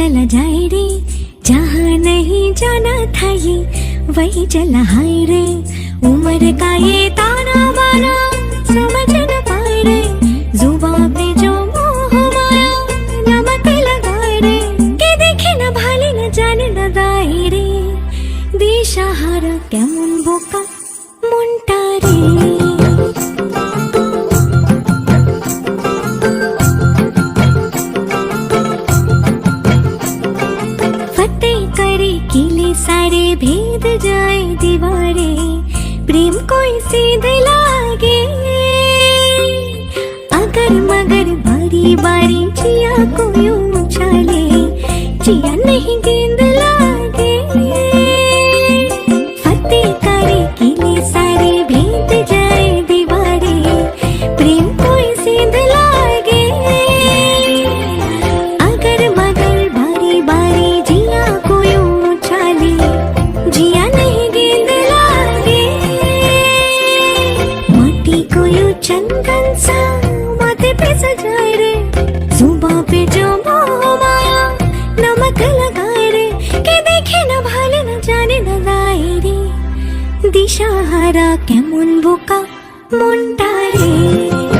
चला जाए रे। जहाँ नहीं जाना था ये, वही चला हाय रे। उम्र का ये सारे भेद जाए दीवारे, प्रेम कोई सीध लागे अगर मगर बारी बारी जिया को यूँ उछाले जिया नहीं गेंद দিশাহারা কেমন বোকা মনটা রে?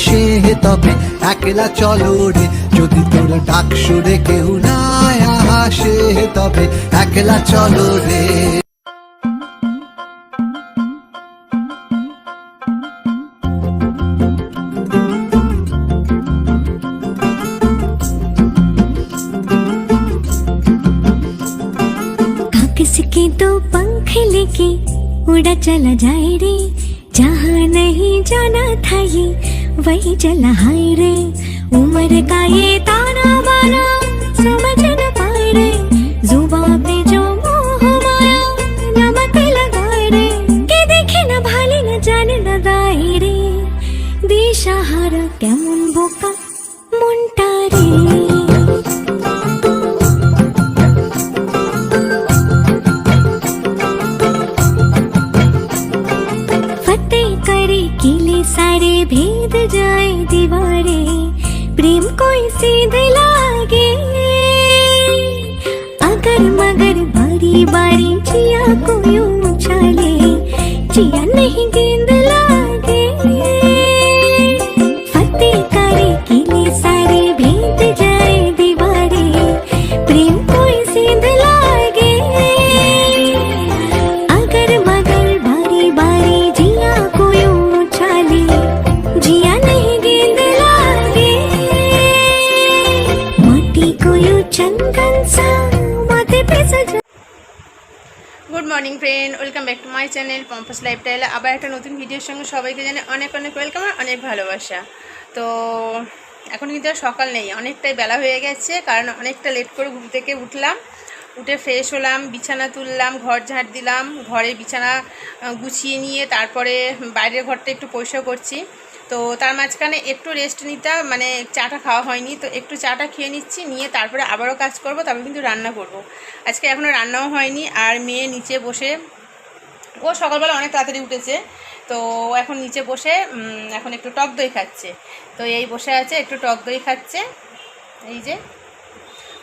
আসে তবে একলা চলো রে যদি তোর ডাক শুনে কেউ না আসে তবে একলা চলো রে कागज के दो पंख लेके उड़ा चला जाए रे जहाँ नहीं जाना था ये वही चला हाय रे उम्र का ये करे किले सारे भेद जाए दीवारे। प्रेम कोई सीध लागे अगर मगर बारी बारी चिया को यूँ चिया नहीं गेंद মাই চ্যানেল পম্পাস লাইফস্টাইল আবার একটা নতুন ভিডিওর সঙ্গে সবাইকে জানে অনেক অনেক ওয়েলকাম আর অনেক ভালোবাসা। তো এখন কিন্তু আর সকাল নেই, অনেকটাই বেলা হয়ে গেছে, কারণ অনেকটা লেট করে ঘুম থেকে উঠলাম, উঠে ফ্রেশ হলাম, বিছানা তুললাম, ঘর ঝাড় দিলাম, ঘরে বিছানা গুছিয়ে নিয়ে তারপরে বাইরের ঘরটা একটু পরিষ্কার করছি। তো তার মাঝখানে একটু রেস্ট নিতে মানে চাটা খাওয়া হয়নি, তো একটু চাটা খেয়ে নিচ্ছি, নিয়ে তারপরে আবারও কাজ করব, তারপর কিন্তু রান্না করব। আজকে এখনও রান্নাও হয়নি, আর মেয়ে নিচে বসে ও সকালবেলা অনেক তাড়াতাড়ি উঠেছে, তো এখন নিচে বসে এখন একটু টক দই খাচ্ছে। তো এই বসে আছে, একটু টক দই খাচ্ছে। এই যে,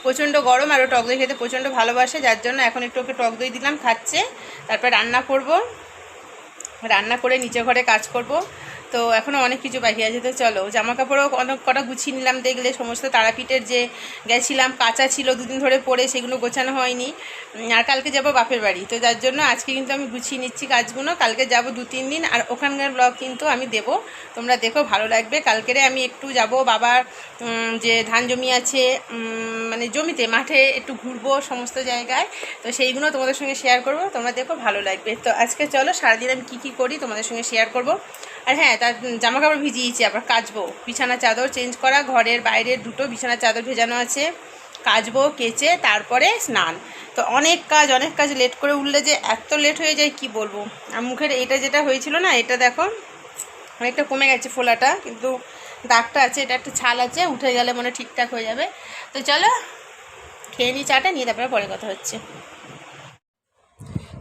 প্রচণ্ড গরম আর টক দই খেতে প্রচণ্ড ভালোবাসে, যার জন্য এখন একটু ওকে টক দই দিলাম, খাচ্ছে। তারপর রান্না করব। রান্না করে নিচে ঘরে কাজ করব। তো এখনও অনেক কিছু বাকি আছে, তো চলো জামা কাপড়ও অনেক কটা গুছিয়ে নিলাম, দেখলে সমস্ত তারাপীঠের যে গেছিলাম, কাঁচা ছিল, দুদিন ধরে পরে সেগুলো গোছানো হয়নি। আর কালকে যাব বাপের বাড়ি, তো যার জন্য আজকে কিন্তু আমি গুছিয়ে নিচ্ছি কাজগুলো, কালকে যাব দু, তিন দিন, আর ওখানকার ব্লগ কিন্তু আমি দেবো। তোমরা দেখো, ভালো লাগবে। কালকেরে আমি একটু যাব বাবার যে ধান জমি আছে মানে জমিতে, মাঠে একটু ঘুরবো সমস্ত জায়গায়, তো সেইগুলো তোমাদের সঙ্গে শেয়ার করব, তোমরা দেখো, ভালো লাগবে। তো আজকে চলো, সারাদিন আমি কী কী করি তোমাদের সঙ্গে শেয়ার করব। আর হ্যাঁ তার জামা কাপড় ভিজিয়েছি, আবার কাচবো। বিছানা চাদর চেঞ্জ করা, ঘরের বাইরের দুটো বিছানা চাদর ভেজানো আছে। কাচবো, কেচে, তারপরে স্নান। তো অনেক কাজ অনেক কাজ লেট করে উঠলে যে এত লেট হয়ে যায়, কি বলব? আর মুখের এটা যেটা হয়েছিল না, এটা দেখো, অনেকটা কমে গেছে ফোলাটা, কিন্তু দাগটা আছে, এটা একটা ছাল আছে, উঠে গেলে মনে ঠিকঠাক হয়ে যাবে। তো চলো, খেয়ে নিই চাটা, নিয়ে তারপরে পরে কথা হচ্ছে।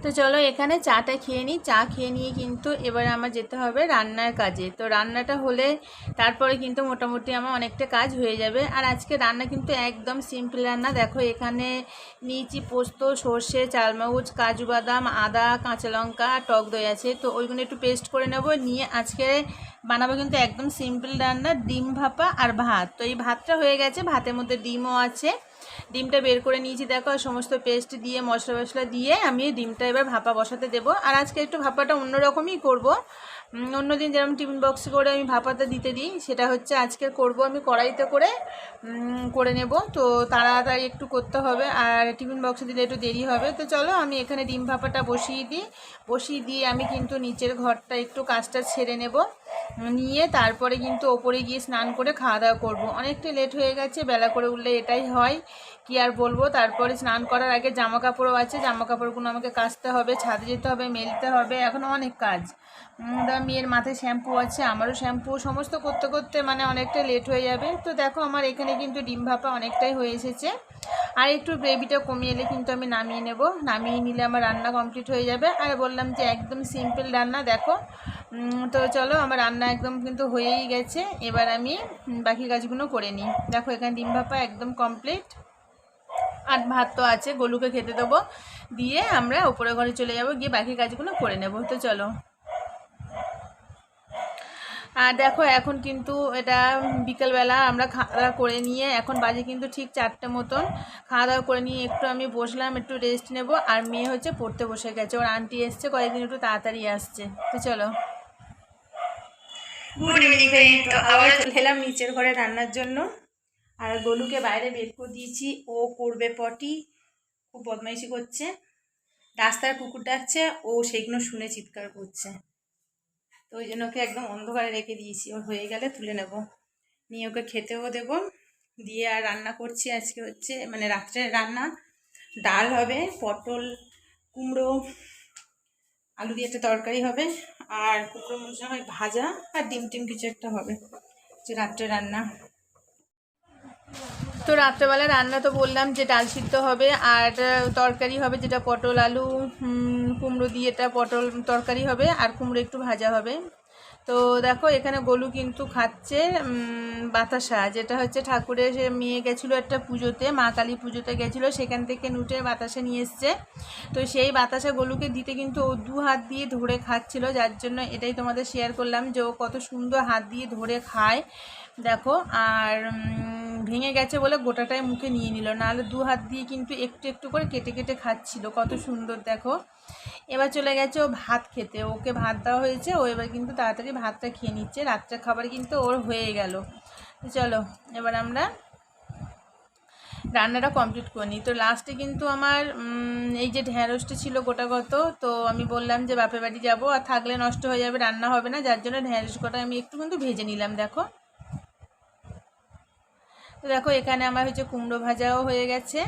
তো চলো এখানে চাটা খেয়ে নিই। চা খেয়ে নিয়ে কিন্তু এবারে আমার যেতে হবে রান্নার কাজে। তো রান্নাটা হলে তারপরে কিন্তু মোটামুটি আমার অনেকটা কাজ হয়ে যাবে। আর আজকে রান্না কিন্তু একদম সিম্পল রান্না। দেখো এখানে নিয়েছি পোস্ত, সর্ষে, চালমগজ, কাজু বাদাম, আদা, কাঁচা লঙ্কা টক দই আছে। তো ওইগুলো একটু পেস্ট করে নেব। নিয়ে আজকে বানাবো কিন্তু একদম সিম্পল রান্না, ডিম ভাপা আর ভাত। তো এই ভাতটা হয়ে গেছে। ভাতের মধ্যে ডিমও আছে। ডিমটা বের করে নিয়েছি। দেখো সমস্ত পেস্ট দিয়ে মশলা মশলা দিয়ে আমি ডিমটা এবার ভাপা বসাতে দেবো। আর আজকে একটু ভাপাটা অন্যরকমই করব। অন্য অন্যদিন যেরকম টিফিন বক্সে করে আমি ভাপাটা দিতে দিই, সেটা হচ্ছে আজকে করব আমি কড়াইতে করে করে নেব। তো তাড়াতাড়ি একটু করতে হবে, আর টিফিন বক্সে দিলে একটু দেরি হবে। তো চলো আমি এখানে ডিম ভাপাটা বসিয়ে দিই। বসিয়ে দিয়ে আমি কিন্তু নিচের ঘরটা একটু কাজটা ছেড়ে নেব। নিয়ে তারপরে কিন্তু ওপরে গিয়ে স্নান করে খাওয়া দাওয়া করব। অনেকটা লেট হয়ে গেছে, বেলা করে উঠলে এটাই হয়। কি আর বলব? তারপরে স্নান করার আগে জামা কাপড়ও আছে জামা কাপড়গুলো আমাকে কাচতে হবে, ছাদে যেতে হবে, মেলতে হবে, এখন অনেক কাজ। মেয়ের মাথায় শ্যাম্পু আছে, আমারও শ্যাম্পু সমস্ত করতে করতে মানে অনেকটা লেট হয়ে যাবে। তো দেখো আমার এখানে কিন্তু ডিম ভাপা অনেকটাই হয়ে এসেছে। আর একটু গ্রেভিটা কমিয়ে এলে কিন্তু আমি নামিয়ে নেব। নামিয়ে নিলে আমার রান্না কমপ্লিট হয়ে যাবে। আর বললাম যে একদম সিম্পল রান্না, দেখো তো চলো, আমার রান্না একদম কিন্তু হয়েই গেছে। এবার আমি বাকি কাজগুলো করে নিই। দেখো, এখানে ডিম ভাপা একদম কমপ্লিট আর ভাত তো আছে, গলুকে খেতে দেবো। দিয়ে আমরা উপরে ঘরে চলে যাব, গিয়ে বাকি কাজগুলো করে নেব। তো চলো। আর দেখো, এখন কিন্তু এটা বিকেলবেলা আমরা খাওয়া দাওয়া করে নিয়ে, এখন বাজে কিন্তু ঠিক চারটে মতন। খাওয়া দাওয়া করে নিয়ে একটু আমি বসলাম, একটু রেস্ট নেব। আর মেয়ে হচ্ছে পড়তে বসে গেছে। ওর আন্টি এসছে, কয়েকদিন একটু তাড়াতাড়ি আসছে। তো চলো। গুড ইভিনিং তো আবার চলে এলাম নিচের ঘরে রান্নার জন্য। আর গলুকে বাইরে বের করে দিয়েছি। ও করবে পটি। খুব বদমাইশি করছে। রাস্তার কুকুর ডাকছে। ও সেগুলো শুনে চিৎকার করছে। তো ওই জন্য ওকে একদম অন্ধকারে রেখে দিয়েছি। ওর হয়ে গেলে তুলে নেব। নিয়ে ওকে খেতেও দেবো। দিয়ে আর রান্না করছি আজকে হচ্ছে মানে রাত্রে রান্না। ডাল হবে পটল কুমড়ো আলু দিয়ে একটা তরকারি হবে, আর কুকুরের মশলা হয় ভাজা, আর ডিম টিম কিছু একটা হবে, যে রাত্রে রান্না। তো রাত্রেবেলা রান্না তো বললাম যে ডাল সিদ্ধ হবে, আর তরকারি হবে যেটা পটল আলু কুমড়ো দিয়ে এটা পটল তরকারি হবে, আর কুমড়ো একটু ভাজা হবে। তো দেখো, এখানে গলু কিন্তু খাচ্ছে বাতাসা, যেটা হচ্ছে ঠাকুরের মেয়ে গেছিল একটা পুজোতে, মা কালী পুজোতে গেছিল, সেখান থেকে নুটের বাতাসা নিয়ে এসছে। তো সেই বাতাসা গলুকে দিতে কিন্তু ও দু হাত দিয়ে ধরে খাচ্ছিল, যার জন্য এটাই তোমাদের শেয়ার করলাম যে ও কত সুন্দর হাত দিয়ে ধরে খায়। দেখো, আর ভেঙে গেছে বলে গোটাটাই মুখে নিয়ে নিল। নাহলে দু হাত দিয়ে কিন্তু একটু একটু করে কেটে কেটে খাচ্ছিল। কত সুন্দর, দেখো। এবার চলে গেছে ও ভাত খেতে। ওকে ভাত দেওয়া হয়েছে। ও এবার কিন্তু তাড়াতাড়ি ভাতটা খেয়ে নিচ্ছে। রাত্রের খাবার কিন্তু ওর হয়ে গেল। চলো, এবার আমরা রান্নাটা কমপ্লিট করে নিই। তো লাস্টে কিন্তু আমার এই যে ঢ্যাঁড়সটা ছিল গোটা কত তো আমি বললাম যে বাপের বাড়ি যাব। আর থাকলে নষ্ট হয়ে যাবে, রান্না হবে না। যার জন্য ঢ্যাঁড়স গোটা আমি একটু কিন্তু ভেজে নিলাম, দেখো। দেখো এখানে আমার হচ্ছে কুমড়ো ভাজাও হয়ে গেছে।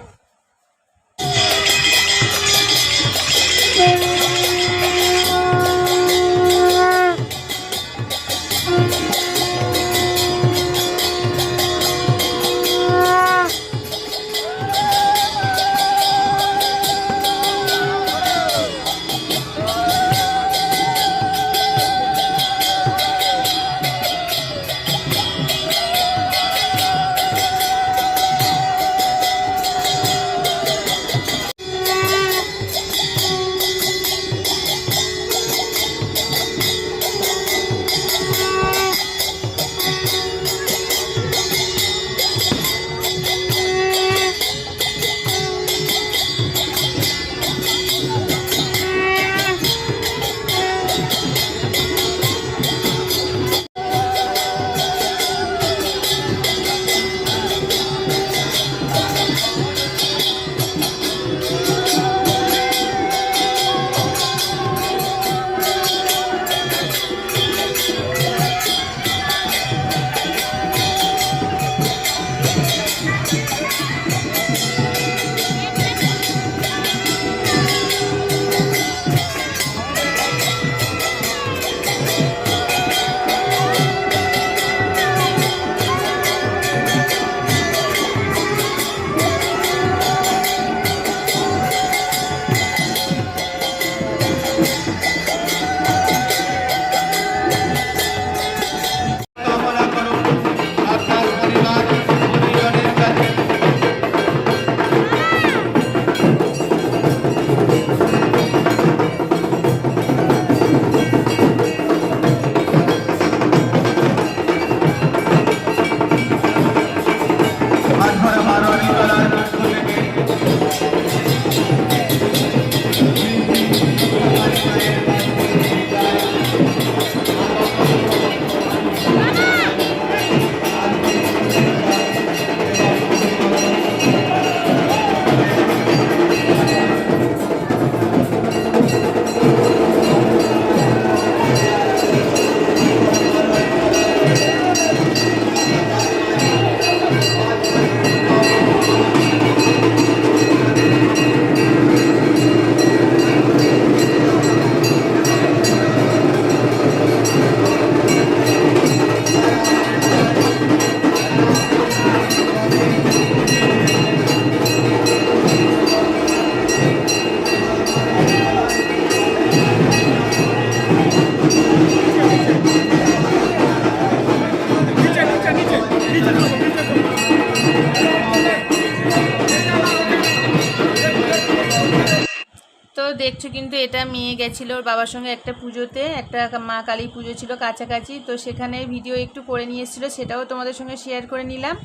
গেছিল ওর বাবার সঙ্গে একটা পুজোতে, একটা মা কালী পুজো ছিল কাছাকাছি, তো সেখানে ভিডিও একটু করে নিয়ে এসেছিল, সেটাও তোমাদের সঙ্গে শেয়ার করে নিলাম।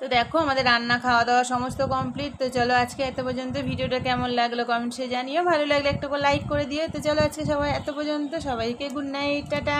তো দেখো আমাদের রান্না খাওয়া দাওয়া সমস্ত কমপ্লিট তো চলো আজকে এত পর্যন্ত ভিডিওটা কেমন লাগল কমেন্টসে জানিও, ভালো লাগলে একটু লাইক করে দিও, তো চলো আজকে সবাই এত পর্যন্ত, সবাইকে গুড নাইট টাটা।